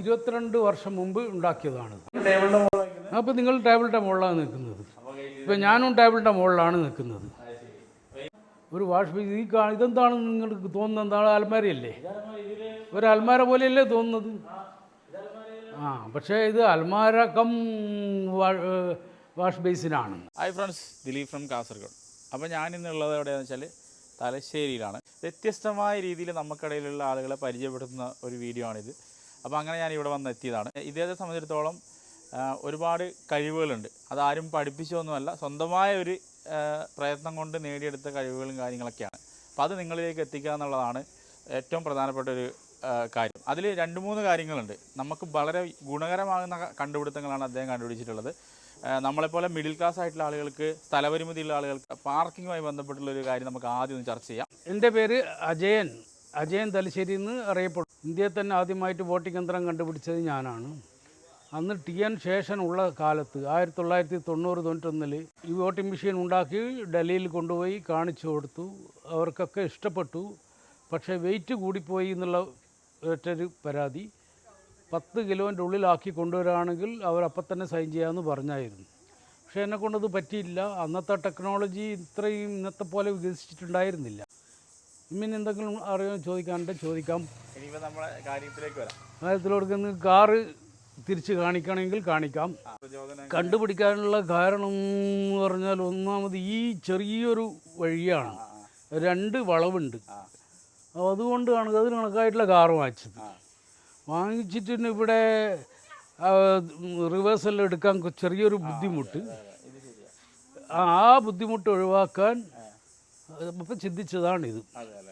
ഇരുപത്തിരണ്ട് വർഷം മുമ്പ് ഉണ്ടാക്കിയതാണ്. അപ്പോൾ നിങ്ങൾ ടേബിളിന്റെ മുകളിലാണ് നിൽക്കുന്നത്. ഇപ്പോൾ ഞാനും ടേബിളിന്റെ മുകളിലാണ് നിൽക്കുന്നത്. ഒരു വാഷ് ബേസ് ഈ കാ ഇതെന്താണ് നിങ്ങൾക്ക് തോന്നുന്നത്? എന്താണ് അൽമാരയല്ലേ ഒരു അൽമാര പോലെയല്ലേ തോന്നുന്നത്? ആ പക്ഷേ ഇത് അൽമാര cum wash ബേസിനാണ്. Hi friends Dileep from Kasaragod. അപ്പോൾ ഞാൻ ഇന്നുള്ളത് എവിടെയാണെന്ന് വെച്ചാൽ തലശ്ശേരിയിലാണ്. വ്യത്യസ്തമായ രീതിയിൽ നമുക്കിടയിലുള്ള ആളുകളെ പരിചയപ്പെടുത്തുന്ന ഒരു വീഡിയോ ആണിത്. അപ്പോൾ അങ്ങനെ ഞാൻ ഇവിടെ വന്ന് എത്തിയതാണ്. ഇദ്ദേഹത്തെ സംബന്ധിച്ചിടത്തോളം ഒരുപാട് കഴിവുകളുണ്ട്. അതാരും പഠിപ്പിച്ചൊന്നുമല്ല സ്വന്തമായ ഒരു പ്രയത്നം കൊണ്ട് നേടിയെടുത്ത കഴിവുകളും കാര്യങ്ങളൊക്കെയാണ്. അപ്പോൾ അത് നിങ്ങളിലേക്ക് എത്തിക്കുക എന്നുള്ളതാണ് ഏറ്റവും പ്രധാനപ്പെട്ട ഒരു കാര്യം. അതിൽ രണ്ട് മൂന്ന് കാര്യങ്ങളുണ്ട്. നമുക്ക് വളരെ ഗുണകരമാകുന്ന കണ്ടുപിടുത്തങ്ങളാണ് അദ്ദേഹം കണ്ടുപിടിച്ചിട്ടുള്ളത്. നമ്മളെപ്പോലെ മിഡിൽ ക്ലാസ് ആയിട്ടുള്ള ആളുകൾക്ക് സ്ഥലപരിമിതിയുള്ള ആളുകൾക്ക് പാർക്കിങ്ങുമായി ബന്ധപ്പെട്ടുള്ള ഒരു കാര്യം നമുക്ക് ആദ്യം ഒന്ന് ചർച്ച ചെയ്യാം. എന്റെ പേര് അജയൻ. അജയൻ തലശ്ശേരി എന്ന് അറിയപ്പെടും. ഇന്ത്യയിൽ തന്നെ ആദ്യമായിട്ട് വോട്ടിംഗ് യന്ത്രം കണ്ടുപിടിച്ചത് ഞാനാണ്. അന്ന് ടി എൻ ശേഷൻ ഉള്ള കാലത്ത് ആയിരത്തി തൊള്ളായിരത്തി തൊണ്ണൂറ് തൊണ്ണൂറ്റൊന്നിൽ ഈ വോട്ടിംഗ് മെഷീൻ ഉണ്ടാക്കി ഡൽഹിയിൽ കൊണ്ടുപോയി കാണിച്ചു കൊടുത്തു. അവർക്കൊക്കെ ഇഷ്ടപ്പെട്ടു. പക്ഷേ വെയിറ്റ് കൂടിപ്പോയി എന്നുള്ള ഒറ്റൊരു പരാതി. പത്ത് കിലോന്റെ ഉള്ളിലാക്കി കൊണ്ടുവരാണെങ്കിൽ അവരപ്പം തന്നെ സൈൻ ചെയ്യാമെന്ന് പറഞ്ഞായിരുന്നു. പക്ഷേ എന്നെ കൊണ്ടത് പറ്റിയില്ല. അന്നത്തെ ടെക്നോളജി ഇത്രയും ഇന്നത്തെ പോലെ വികസിച്ചിട്ടുണ്ടായിരുന്നില്ല. ഇമ്മിന് എന്തെങ്കിലും അറിയാൻ ചോദിക്കാനുണ്ട് ചോദിക്കാം. ഇനിയിപ്പോൾ നമ്മളെ കാര്യത്തിലേക്ക് വരാം. കാര്യത്തിലോടുക്കുന്ന കാറ് തിരിച്ച് കാണിക്കണമെങ്കിൽ കാണിക്കാം. കണ്ടുപിടിക്കാനുള്ള കാരണം എന്ന് പറഞ്ഞാൽ ഒന്നാമത് ഈ ചെറിയൊരു വഴിയാണ്. രണ്ട് വളവുണ്ട്. അപ്പോൾ അതുകൊണ്ടാണ് അതിന് കണക്കായിട്ടുള്ള കാറ് വാങ്ങിച്ചത്. വാങ്ങിച്ചിട്ട് ഇവിടെ റിവേഴ്സൽ എടുക്കാൻ ചെറിയൊരു ബുദ്ധിമുട്ട്. ആ ബുദ്ധിമുട്ട് ഒഴിവാക്കാൻ അപ്പം ചിന്തിച്ചതാണിത്.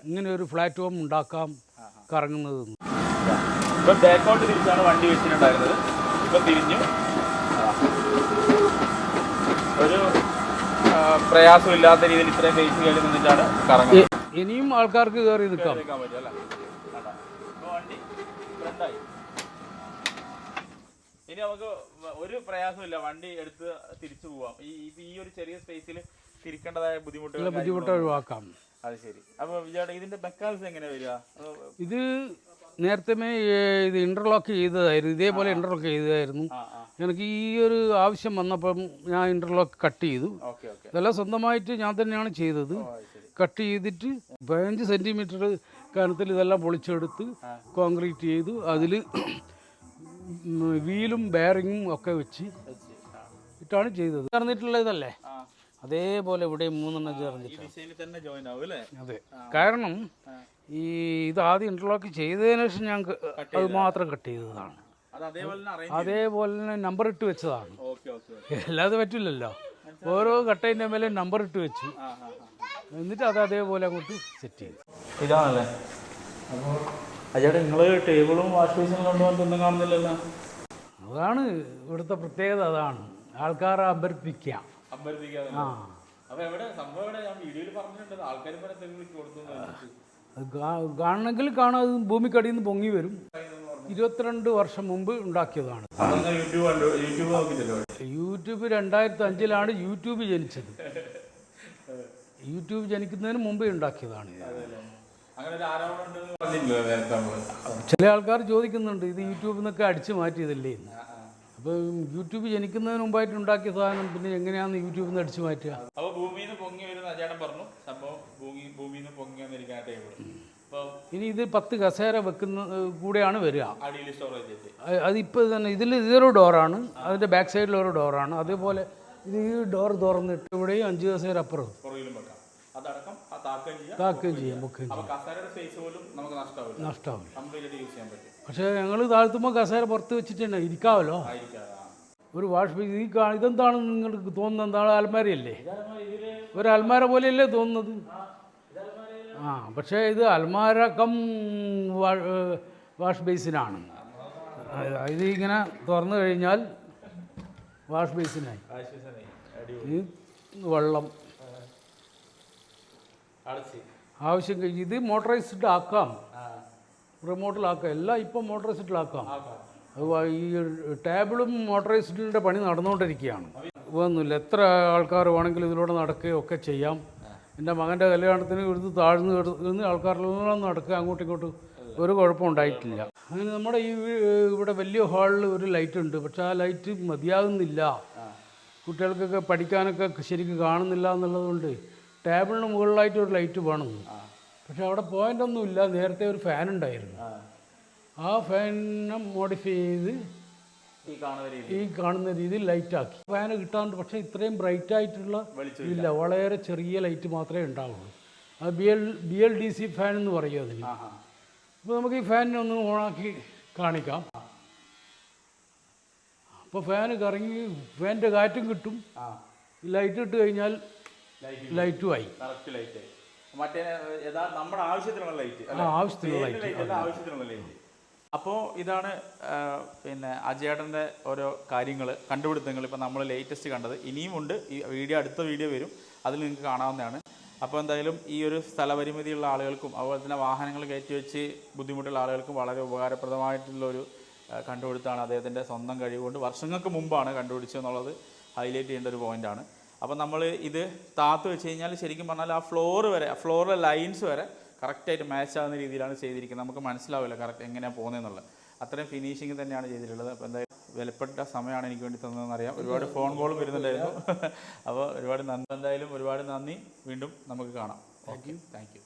ഇങ്ങനെ ഒരു പ്ലാറ്റ്ഫോം ഉണ്ടാക്കാം കറങ്ങുന്നത്. ഇപ്പൊ ബാക്കോട്ട് തിരിച്ചാണ് വണ്ടി വെച്ചിട്ടുണ്ടായിരുന്നത്. ഇപ്പൊ തിരിഞ്ഞു. ഒരു പ്രയാസമില്ലാത്ത രീതിയിൽ ഇത്രയും ബേസ് കയറി നിന്നിട്ടാണ് കറങ്ങുന്നത്. ഇനിയും ആൾക്കാർക്ക് കയറി നിൽക്കാം. ഇനി നമുക്ക് ഒരു പ്രയാസമില്ല വണ്ടി എടുത്ത് തിരിച്ചു പോവാം. ഈ ഈ ഒരു ചെറിയ സ്പേസിൽ തിരിക്കേണ്ടതായ ബുദ്ധിമുട്ടുകൾ ബുദ്ധിമുട്ട് ഒഴിവാക്കാം. അത് ശരി. അപ്പൊ വിജയുടെ ഇതിന്റെ മെക്കാനിസം എങ്ങനെ വരിക? ഇത് നേരത്തെ ഇത് ഇന്റർലോക്ക് ചെയ്തതായിരുന്നു. ഇതേപോലെ ഇന്റർലോക്ക് ചെയ്തതായിരുന്നു. എനിക്ക് ഈ ഒരു ആവശ്യം വന്നപ്പം ഞാൻ ഇന്റർലോക്ക് കട്ട് ചെയ്തു. ഇതെല്ലാം സ്വന്തമായിട്ട് ഞാൻ തന്നെയാണ് ചെയ്തത്. കട്ട് ചെയ്തിട്ട് പതിനഞ്ച് സെന്റിമീറ്റർ കനത്തിൽ ഇതെല്ലാം പൊളിച്ചെടുത്ത് കോൺക്രീറ്റ് ചെയ്തു. അതിൽ വീലും ബെയറിങ്ങും ഒക്കെ വെച്ച് ഇട്ടാണ് ചെയ്തത്. ചേർന്നിട്ടുള്ള ഇതല്ലേ? അതേപോലെ ഇവിടെ മൂന്നെണ്ണം ഈ ചേർന്നിട്ട് ഡിസൈനിൽ തന്നെ ജോയിൻ ആവും അല്ലേ? അതെ. കാരണം ഈ ഇത് ആദ്യം ഇന്റർലോക്ക് ചെയ്തതിനു ശേഷം ഞാൻ അത് മാത്രം കട്ട് ചെയ്തതാണ്. അത് അതേപോലെ തന്നെ അറേഞ്ച് അതേപോലെ തന്നെ നമ്പർ ഇട്ട് വെച്ചതാണ്. Okay okay okay. അല്ലാതെ പറ്റില്ലല്ലോ. ഓരോ കട്ടയിന്റെ മേലെ നമ്പർ ഇട്ട് വെച്ചു. എന്നിട്ട് അത് അതേപോലെ അങ്ങോട്ട് സെറ്റ് ചെയ്തു. ഇതാണല്ലേ? അപ്പോൾ അജേട്ടാ നിങ്ങൾ ടേബിളും വാഷ് ബേസിനും കൊണ്ടുപോകാൻ ഒന്നും കാണുന്നില്ലല്ലോ. അതാണ് ഇവിടുത്തെ പ്രത്യേകത അതാണ്. ആൾക്കാരെ അഭ്യർത്ഥിക്കുക അപ്പൊ എവിടെ സംഭവം എവിടെ? ഞാൻ വീഡിയോയിൽ പറഞ്ഞിട്ടുണ്ട്. ആൾക്കാർ പല കൊടുത്തു കാണണമെങ്കിൽ കാണാം അത് ഭൂമിക്കടിയിൽ നിന്ന് പൊങ്ങി വരും. ഇരുപത്തിരണ്ട് വർഷം മുമ്പ് ഉണ്ടാക്കിയതാണ്. യൂട്യൂബ് രണ്ടായിരത്തി അഞ്ചിലാണ് യൂട്യൂബ് ജനിച്ചത്. യൂട്യൂബ് ജനിക്കുന്നതിന് മുമ്പേ ഉണ്ടാക്കിയതാണ് ചില ആൾക്കാർ ചോദിക്കുന്നുണ്ട് ഇത് യൂട്യൂബിൽ നിന്നൊക്കെ അടിച്ചു മാറ്റിയതല്ലേ എന്ന്. അപ്പോൾ യൂട്യൂബ് ജനിക്കുന്നതിന് മുമ്പായിട്ട് ഉണ്ടാക്കിയ സാധനം പിന്നെ എങ്ങനെയാണെന്ന് യൂട്യൂബിൽ നിന്ന് അടിച്ചു മാറ്റുക. അപ്പോൾ ഭൂമിയിൽ നിന്ന് പൊങ്ങി വരുന്ന അജാടം പറഞ്ഞു സംഭവം ഭൂമി ഭൂമിയിൽ നിന്ന് പൊങ്ങി വന്നിരിക്കുന്ന ടേബിൾ ഇനി ഇത് പത്ത് കസേര വെക്കുന്ന കൂടെയാണ് വരിക. അതിപ്പോൾ തന്നെ ഇതിൽ ഇതൊരു ഡോറാണ് അതിന്റെ ബാക്ക് സൈഡിൽ ഒരു ഡോറാണ് അതേപോലെ ഇത് ഈ ഡോർ തുറന്നിട്ട് ഇവിടെയും അഞ്ച് കസേര അപ്പുറം. താക്കുകയും ചെയ്യാം ബുക്കുകയും ചെയ്യാം നഷ്ടമാവില്ല. നഷ്ടമാവില്ല. കംപ്ലീറ്റ് യൂസ് ചെയ്യാൻ പറ്റും. പക്ഷേ ഞങ്ങൾ താഴ്ത്തുമ്പോൾ കസേര പുറത്ത് വെച്ചിട്ടുണ്ട് ഇരിക്കാമല്ലോ ഒരു വാഷ് ബേസ് ഈ കാ ഇതെന്താണ് നിങ്ങൾക്ക് തോന്നുന്നത്? എന്താണ് അൽമാരയല്ലേ ഇതിൽ ഒരു അൽമാര പോലെയല്ലേ തോന്നുന്നത്? ആ പക്ഷേ ഇത് അൽമാര കം വാ- ഏഹ് വാഷ് ബേസിനാണ് ഇത് ഇങ്ങനെ തുറന്നു കഴിഞ്ഞാൽ വാഷ് ബേസിനായി വെള്ളം ആവശ്യം കഴിഞ്ഞ് ഇത് മോട്ടറൈസ്ഡ് ആക്കാം. റിമോട്ടിലാക്കാം എല്ലാം ഇപ്പം മോട്ടറൈസ്ഡിലാക്കാം ഈ ടേബിളും മോട്ടറൈസ്ഡിന്റെ പണി നടന്നുകൊണ്ടിരിക്കുകയാണ്. ഒന്നുമില്ല എത്ര ആൾക്കാർ വേണമെങ്കിലും ഇതിലൂടെ നടക്കുകയോ ഒക്കെ ചെയ്യാം എന്റെ മകന്റെ കല്യാണത്തിന് ഇവിടുന്ന് താഴ്ന്നു കിടന്ന് ആൾക്കാരെല്ലാം നടക്കുക അങ്ങോട്ടും ഇങ്ങോട്ടും ഒരു കുഴപ്പം ഉണ്ടായിട്ടില്ല. അങ്ങനെ നമ്മുടെ ഈ ഇവിടെ വലിയ ഹാളിൽ ഒരു ലൈറ്റ് ഉണ്ട്. പക്ഷെ ആ ലൈറ്റ് മതിയാകുന്നില്ല. കുട്ടികൾക്കൊക്കെ പഠിക്കാനൊക്കെ ശരിക്കും കാണുന്നില്ല എന്നുള്ളതുകൊണ്ട് ടേബിളിന് മുകളിലായിട്ട് ഒരു ലൈറ്റ് വേണം. പക്ഷെ അവിടെ പോയിന്റ് ഒന്നുമില്ല നേരത്തെ ഒരു ഫാൻ ഉണ്ടായിരുന്നു. ആ. ഫാനിനെ മോഡിഫൈ ചെയ്ത് ഈ കാണുന്ന രീതിയിൽ. ഈ കാണുന്ന രീതിയിൽ ലൈറ്റാക്കി ഫാന് കിട്ടാണ്ട് പക്ഷേ ഇത്രയും ബ്രൈറ്റ് ആയിട്ടുള്ള ഇല്ല. വളരെ ചെറിയ ലൈറ്റ് മാത്രമേ ഉണ്ടാവുള്ളൂ. അത് B L B L D C fan എന്ന് പറയും അതിന്. അപ്പോൾ നമുക്ക് ഈ ഫാനിനെ ഒന്ന് ഓണാക്കി കാണിക്കാം. അപ്പോൾ ഫാന് കറങ്ങി ഫാനിന്റെ കാറ്റും കിട്ടും. ലൈറ്റ് ഇട്ട് കഴിഞ്ഞാൽ ലൈറ്റും ആയി. കറക്റ്റ് ലൈറ്റ് മറ്റേ നമ്മുടെ ആവശ്യത്തിനുള്ള ലൈറ്റ് ആ ആവശ്യത്തിനുള്ള ലൈറ്റ് ആവശ്യത്തിനുള്ള ലൈറ്റ്. അപ്പോൾ ഇതാണ് പിന്നെ അജയേട്ടന്റെ ഓരോ കാര്യങ്ങൾ കണ്ടുപിടുത്തങ്ങൾ. ഇപ്പോൾ നമ്മൾ ലേറ്റസ്റ്റ് കണ്ടത്. ഇനിയും ഉണ്ട്. ഈ വീഡിയോ അടുത്ത വീഡിയോ വരും. അതിൽ നിങ്ങൾക്ക് കാണാവുന്നതാണ്. അപ്പോൾ എന്തായാലും ഈ ഒരു സ്ഥലപരിമിതിയുള്ള ആളുകൾക്കും അതുപോലെ തന്നെ വാഹനങ്ങൾ കയറ്റി വെച്ച് ബുദ്ധിമുട്ടുള്ള ആളുകൾക്കും വളരെ ഉപകാരപ്രദമായിട്ടുള്ള ഒരു ആ, കണ്ടുപിടുത്തമാണ് അദ്ദേഹത്തിന്റെ സ്വന്തം കഴിവുകൊണ്ട്. വർഷങ്ങൾക്ക് മുമ്പാണ് കണ്ടുപിടിച്ചതെന്നുള്ളത് ഹൈലൈറ്റ് ചെയ്യേണ്ട ഒരു പോയിന്റാണ്. അപ്പോൾ നമ്മൾ ഇത് താത്ത് വെച്ച് കഴിഞ്ഞാൽ ശരിക്കും പറഞ്ഞാൽ ആ ഫ്ലോർ വരെ ആ ഫ്ലോറിലെ ലൈൻസ് വരെ കറക്റ്റായിട്ട് മാച്ച് ആകുന്ന രീതിയിലാണ് ചെയ്തിരിക്കുന്നത്. നമുക്ക് മനസ്സിലാവില്ല കറക്റ്റ് എങ്ങനെയാണ് പോകുന്നതെന്നുള്ളത്. അത്രയും ഫിനിഷിങ് തന്നെയാണ് ചെയ്തിട്ടുള്ളത്. അപ്പോൾ എന്തായാലും വിലപ്പെട്ട സമയമാണ് എനിക്ക് വേണ്ടി തന്നതെന്ന് അറിയാം. ഒരുപാട് ഫോൺ കോളും വരുന്നുണ്ടായിരുന്നു. അപ്പോൾ ഒരുപാട് നന്ദി. എന്തായാലും ഒരുപാട് നന്ദി. വീണ്ടും നമുക്ക് കാണാം. Okay thank you